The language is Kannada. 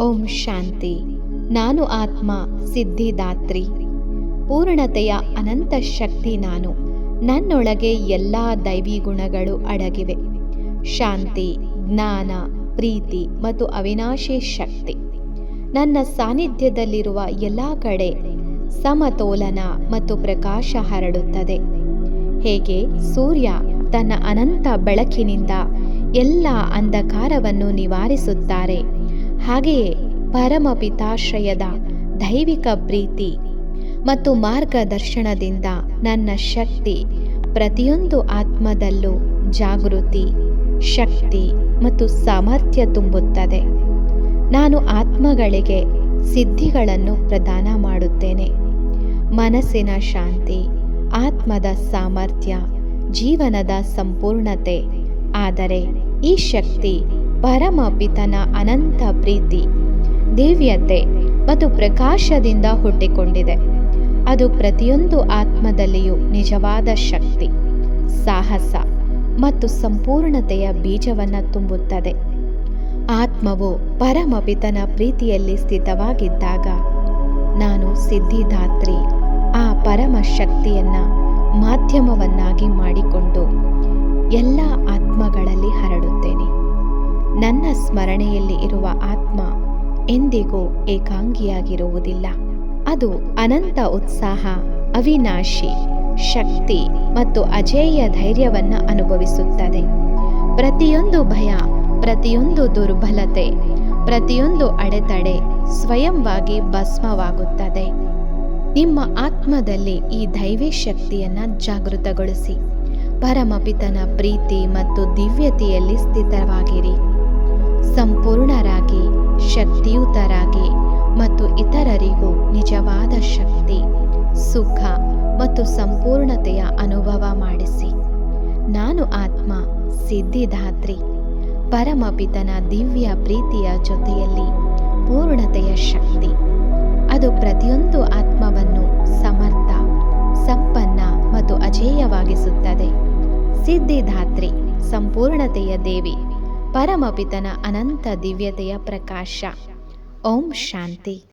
ಓಂ ಶಾಂತಿ. ನಾನು ಆತ್ಮ ಸಿದ್ಧಿದಾತ್ರಿ ಪೂರ್ಣತೆಯ ಅನಂತ ಶಕ್ತಿ ನಾನು. ನನ್ನೊಳಗೆ ಎಲ್ಲ ದೈವಿ ಗುಣಗಳು ಅಡಗಿವೆ. ಶಾಂತಿ, ಜ್ಞಾನ, ಪ್ರೀತಿ ಮತ್ತು ಅವಿನಾಶಿ ಶಕ್ತಿ. ನನ್ನ ಸಾನ್ನಿಧ್ಯದಲ್ಲಿರುವ ಎಲ್ಲ ಕಡೆ ಸಮತೋಲನ ಮತ್ತು ಪ್ರಕಾಶ ಹರಡುತ್ತದೆ. ಹೇಗೆ? ಸೂರ್ಯ ತನ್ನ ಅನಂತ ಬೆಳಕಿನಿಂದ ಎಲ್ಲ ಅಂಧಕಾರವನ್ನು ನಿವಾರಿಸುತ್ತಾರೆ. ಹಾಗೆಯೇ ಪರಮಪಿತಾಶ್ರಯದ ದೈವಿಕ ಪ್ರೀತಿ ಮತ್ತು ಮಾರ್ಗದರ್ಶನದಿಂದ ನನ್ನ ಶಕ್ತಿ ಪ್ರತಿಯೊಂದು ಆತ್ಮದಲ್ಲೂ ಜಾಗೃತಿ, ಶಕ್ತಿ ಮತ್ತು ಸಾಮರ್ಥ್ಯ ತುಂಬುತ್ತದೆ. ನಾನು ಆತ್ಮಗಳಿಗೆ ಸಿದ್ಧಿಗಳನ್ನು ಪ್ರದಾನ ಮಾಡುತ್ತೇನೆ. ಮನಸ್ಸಿನ ಶಾಂತಿ, ಆತ್ಮದ ಸಾಮರ್ಥ್ಯ, ಜೀವನದ ಸಂಪೂರ್ಣತೆ, ಆದರೆ ಈ ಶಕ್ತಿ ಪರಮಪಿತನ ಅನಂತ ಪ್ರೀತಿ. ದಿವ್ಯತೆ ಮತ್ತು ಪ್ರಕಾಶದಿಂದ ಹುಟ್ಟಿಕೊಂಡಿದೆ. ಅದು ಪ್ರತಿಯೊಂದು ಆತ್ಮದಲ್ಲಿಯೂ ನಿಜವಾದ ಶಕ್ತಿ, ಸಾಹಸ ಮತ್ತು ಸಂಪೂರ್ಣತೆಯ ಬೀಜವನ್ನು ತುಂಬುತ್ತದೆ. ಆತ್ಮವು ಪರಮಪಿತನ ಪ್ರೀತಿಯಲ್ಲಿ ಸ್ಥಿತವಾಗಿದ್ದಾಗ ನಾನು ಸಿದ್ಧಿದಾತ್ರಿ, ಆ ಪರಮ ಶಕ್ತಿಯನ್ನ ಮಾಧ್ಯಮವನ್ನಾಗಿ ಮಾಡಿಕೊಂಡು ಎಲ್ಲ ಆತ್ಮಗಳಲ್ಲಿ ಸ್ಮರಣೆಯಲ್ಲಿ ಇರುವ ಆತ್ಮ ಎಂದಿಗೂ ಏಕಾಂಗಿಯಾಗಿರುವುದಿಲ್ಲ. ಅದು ಅನಂತ ಉತ್ಸಾಹ, ಅವಿನಾಶಿ, ಶಕ್ತಿ ಮತ್ತು ಅಜೇಯ ಧೈರ್ಯವನ್ನು ಅನುಭವಿಸುತ್ತದೆ. ಪ್ರತಿಯೊಂದು ಭಯ, ಪ್ರತಿಯೊಂದು ದುರ್ಬಲತೆ, ಪ್ರತಿಯೊಂದು ಅಡೆತಡೆ ಸ್ವಯಂವಾಗಿ ಭಸ್ಮವಾಗುತ್ತದೆ. ನಿಮ್ಮ ಆತ್ಮದಲ್ಲಿ ಈ ದೈವಿ ಶಕ್ತಿಯನ್ನು ಜಾಗೃತಗೊಳಿಸಿ. ಪರಮಪಿತನ ಪ್ರೀತಿ ಮತ್ತು ದಿವ್ಯತೆಯಲ್ಲಿ ಸ್ಥಿತವಾಗಿರಿ. ಸಂಪೂರ್ಣರಾಗಿ, ಶಕ್ತಿಯುತರಾಗಿ ಮತ್ತು ಇತರರಿಗೂ ನಿಜವಾದ ಶಕ್ತಿ, ಸುಖ ಮತ್ತು ಸಂಪೂರ್ಣತೆಯ ಅನುಭವ ಮಾಡಿಸಿ. ನಾನು ಆತ್ಮ, ಸಿದ್ಧಿದಾತ್ರಿ, ಪರಮಪಿತನ ದಿವ್ಯ ಪ್ರೀತಿಯ ಜೊತೆಯಲ್ಲಿ ಪೂರ್ಣತೆಯ ಶಕ್ತಿ. ಅದು ಪ್ರತಿಯೊಂದು ಆತ್ಮವನ್ನು ಸಮರ್ಥ, ಸಂಪನ್ನ ಮತ್ತು ಅಜೇಯವಾಗಿಸುತ್ತದೆ. ಸಿದ್ಧಿದಾತ್ರಿ, ಸಂಪೂರ್ಣತೆಯ ದೇವಿ. ಪರಮಪಿತನ ಅನಂತ ದಿವ್ಯತೆಯ ಪ್ರಕಾಶ. ಓಂ ಶಾಂತಿ.